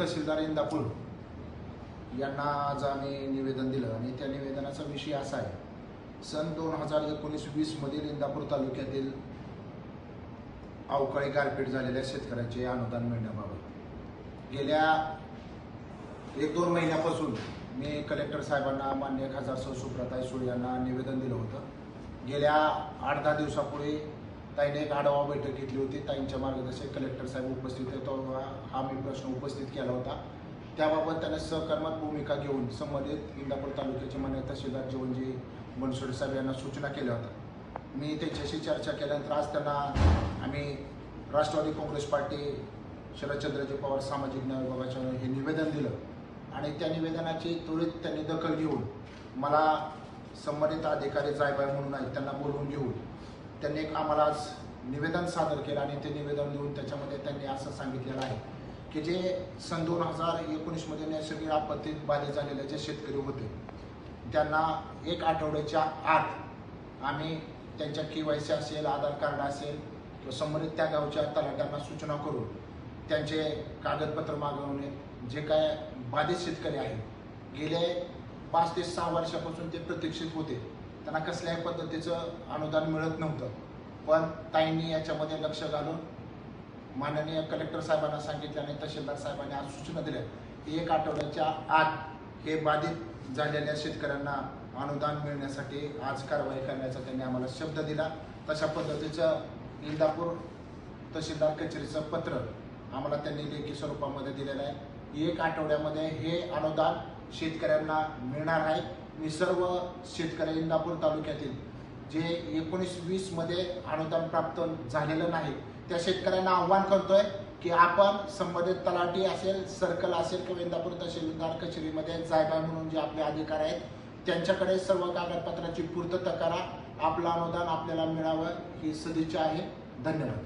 तहसीलदार इंदापूर यांना आज आम्ही निवेदन दिलं आणि त्या निवेदनाचा विषय असा आहे. सन दोन हजार एकोणीस वीसमधील इंदापूर तालुक्यातील अवकाळी गारपीट झालेल्या शेतकऱ्यांचे अनुदान मिळण्याबाबत. गेल्या एक दोन महिन्यापासून मी कलेक्टर साहेबांना मान्य खासदार सौ सुप्रताई सुळे यांना निवेदन दिलं होतं. गेल्या आठ दहा दिवसापूर्वी ताईने एक आढावा बैठक घेतली होती. ताईंच्या मार्गदर्शक कलेक्टर साहेब उपस्थित होते. हा मी प्रश्न उपस्थित केला होता. त्याबाबत त्यांना सहकर्मात भूमिका घेऊन संबंधित इंदापूर तालुक्याचे मान्य तहसीलदार जीवनजी बनसोडे साहेब यांना सूचना केल्या होत्या. मी त्यांच्याशी चर्चा केल्यानंतर आज त्यांना आम्ही राष्ट्रवादी काँग्रेस पार्टी शरदचंद्रजी पवार सामाजिक न्याय विभागाच्या हे निवेदन दिलं. आणि त्या निवेदनाची त्वरित त्यांनी दखल घेऊन मला संबंधित अधिकारी जायबाय म्हणून आहेत त्यांना बोलवून घेऊन त्यांनी एक आम्हाला आज निवेदन सादर केलं आणि ते निवेदन देऊन त्याच्यामध्ये त्यांनी असं सांगितलेलं आहे की जे सन दोन हजार एकोणीसमध्ये नैसर्गिक आपत्तीत बाधित झालेले जे शेतकरी होते त्यांना एक आठवड्याच्या आत आम्ही त्यांच्या के वाय सी असेल आधार कार्ड असेल किंवा संबंधित त्या गावच्या तलाट्यांना सूचना करून त्यांचे कागदपत्र मागवणे जे काय बाधित शेतकरी आहेत गेले पाच ते सहा वर्षापासून ते प्रतीक्षित होते. त्यांना कसल्याही पद्धतीचं अनुदान मिळत नव्हतं. पण ताईंनी याच्यामध्ये लक्ष घालून माननीय कलेक्टर साहेबांना सांगितल्याने तहसीलदार साहेबांनी आज सूचना दिल्या की एक आठवड्याच्या आत हे बाधित झालेल्या शेतकऱ्यांना अनुदान मिळण्यासाठी आज कारवाई करण्याचा त्यांनी आम्हाला शब्द दिला. तशा पद्धतीचं इंदापूर तहसीलदार कचेरीचं पत्र आम्हाला त्यांनी लेखी स्वरूपामध्ये दिलेलं आहे. एक आठवड्यामध्ये हे अनुदान शेतकऱ्यांना मिळणार आहे. मी सर्व शेतकरी इंदापूर तालुक्यातील जे एकोणीस वीसमध्ये अनुदान प्राप्त झालेलं नाही त्या शेतकऱ्यांना आव्हान करतोय की आपण संबंधित तलाठी असेल सर्कल असेल किंवा इंदापूर तहसीलदार कचेरीमध्ये जायबाय म्हणून जे आपले अधिकार आहेत त्यांच्याकडे सर्व कागदपत्राची पूर्तता करा. आपलं अनुदान आपल्याला मिळावं ही सदिच्छा आहे. धन्यवाद.